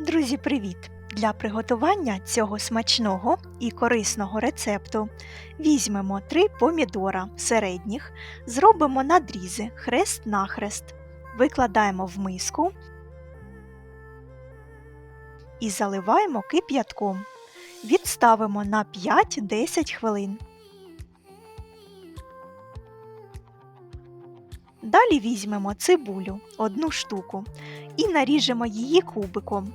Друзі, привіт! Для приготування цього смачного і корисного рецепту візьмемо 3 помідора середніх, зробимо надрізи хрест-нахрест, викладаємо в миску і заливаємо кип'ятком. Відставимо на 5-10 хвилин. Далі візьмемо цибулю одну штуку і наріжемо її кубиком.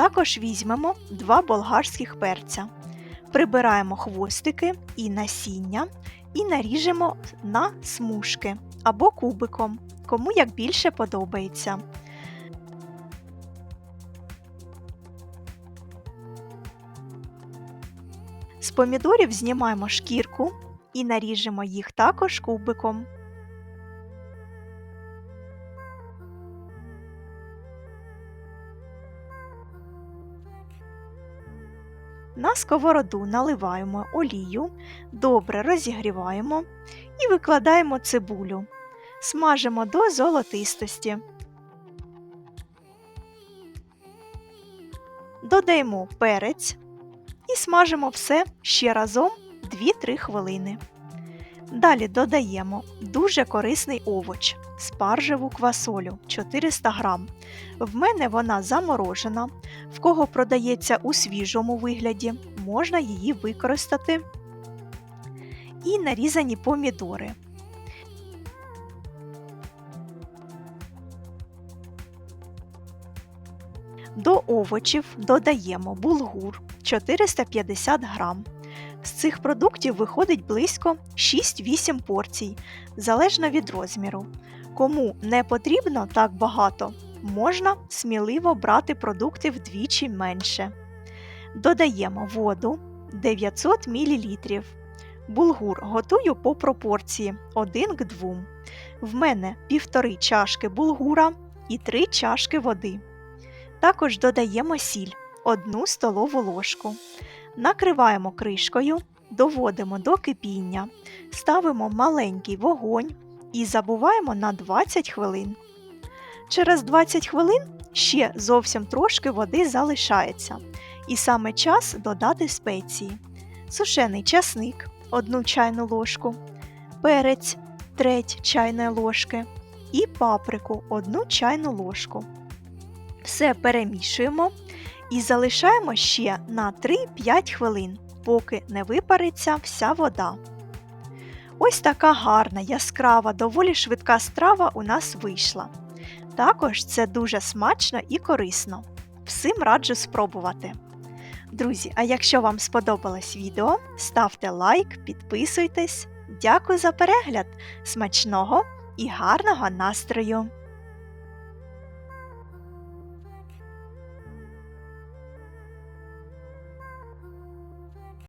Також візьмемо два болгарських перця. Прибираємо хвостики і насіння і наріжемо на смужки або кубиком, кому як більше подобається. З помідорів знімаємо шкірку і наріжемо їх також кубиком. На сковороду наливаємо олію, добре розігріваємо і викладаємо цибулю. Смажимо до золотистості. Додаємо перець і смажимо все ще разом 2-3 хвилини. Далі додаємо дуже корисний овоч спаржеву квасолю 400 г. В мене вона заморожена. В кого продається у свіжому вигляді, можна її використати. І нарізані помідори. До овочів додаємо булгур 450 г. З цих продуктів виходить близько 6-8 порцій, залежно від розміру. Кому не потрібно так багато, можна сміливо брати продукти вдвічі менше. Додаємо воду 900 мл. Булгур готую по пропорції 1 к 2. В мене півтори чашки булгура і 3 чашки води. Також додаємо сіль 1 столову ложку. Накриваємо кришкою, доводимо до кипіння, ставимо маленький вогонь і забуваємо на 20 хвилин. Через 20 хвилин ще зовсім трошки води залишається, і саме час додати спеції: сушений часник 1 чайну ложку, перець треть чайної ложки і паприку 1 чайну ложку. Все перемішуємо і залишаємо ще на 3-5 хвилин, поки не випариться вся вода. Ось така гарна, яскрава, доволі швидка страва у нас вийшла. Також це дуже смачно і корисно. Всім раджу спробувати. Друзі, а якщо вам сподобалось відео, ставте лайк, підписуйтесь. Дякую за перегляд! Смачного і гарного настрою!